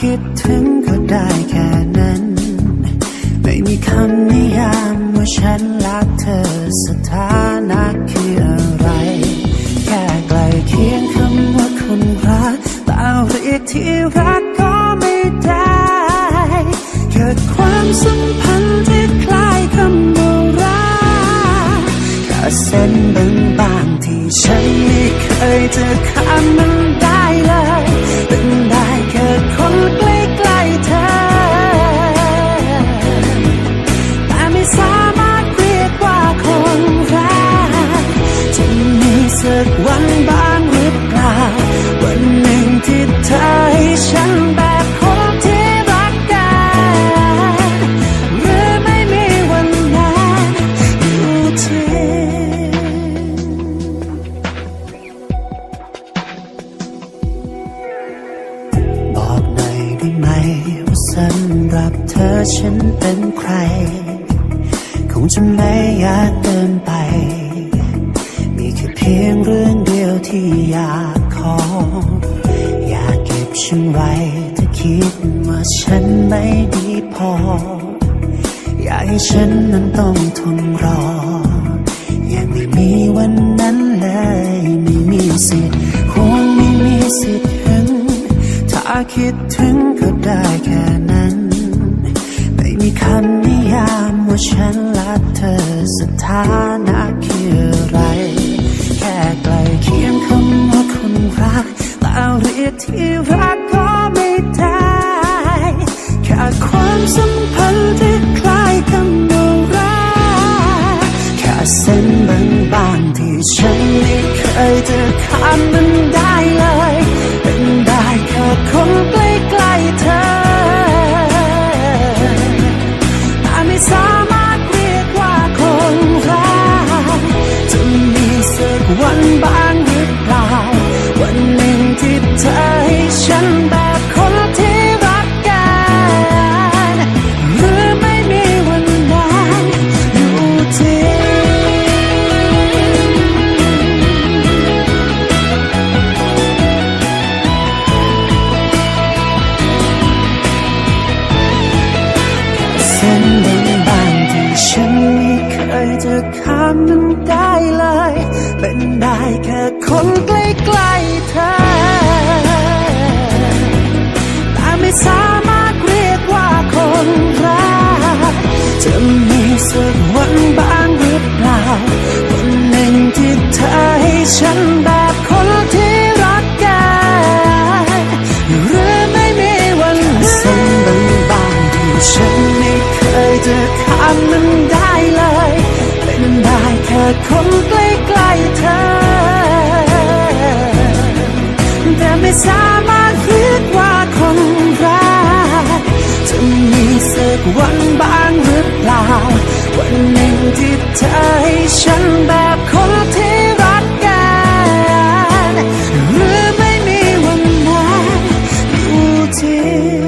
คิดถึงก็ได้แค่นั้น ไม่มีคำนิยามว่าฉันรักเธอสถานะคืออะไร แค่ใกลเคียงคำว่าคนรักแต่เรียกที่รักก็ไม่ได้เกิดความสัมพันธ์ที่คล้ายคำว่ารักแค่เส้นบางๆที่ฉันไม่เคยจะข้ามมันได้เลย รับเธอฉันเป็นใคร คงจะไม่ยากเกินไป มีแค่เพียงเรื่องเดียวที่อยากขอ อยากเก็บฉันไว้ถ้าคิดว่าฉันไม่ดีพอ อยากให้ฉันนั้นต้องทนรอ ยังไม่มีวันนั้นเลย ไม่มีสิทธิ์คงไม่มีสิทธิ์ถึง ถ้าคิดถึงก็ได้แค่นั้น ม่มีคำนิยามว่าฉันรักเธอสถานะคืออะไร แค่ใกลเคียงคำว่าคนรักแต่เรียกที่รักก็ไม่ได้แค่ความสัมพันธ์ที่คล้ายคำว่ารักแค่เส้นบางๆที่ฉันไม่เคยจะข้ามมันได้เลย เป็นได้แค่คนใกล้ สามารถเรียกว่าคนรักจะมีสักวันบ้างหรือเปล่า วันหนึ่งที่เธอให้ฉันแบบคนที่รักกัน หรือไม่มีวันนั้นอยู่ที่เส้นามมันได้เลย เป็นได้แค่คนใกล้ๆเธอ แต่ไม่สามารถเรียกว่าคนรักจะมีสักวันบ้างหรือเปล่า วันหนึ่งที่เธอให้ฉันแบบคนที่รักกันหรือไม่มีวันเส้นบางๆที่ฉันไม่เคยจะข้ามมันได้เลย มันได้เธอคงใกล้ใกล้เธอ แต่ไม่สามารถคิดว่าคนรักจะมีสักวันบ้างหรือเปล่า วันหนึ่งที่เธอให้ฉันแบบคนที่รักกัน หรือไม่มีวันนั้นอยู่ที่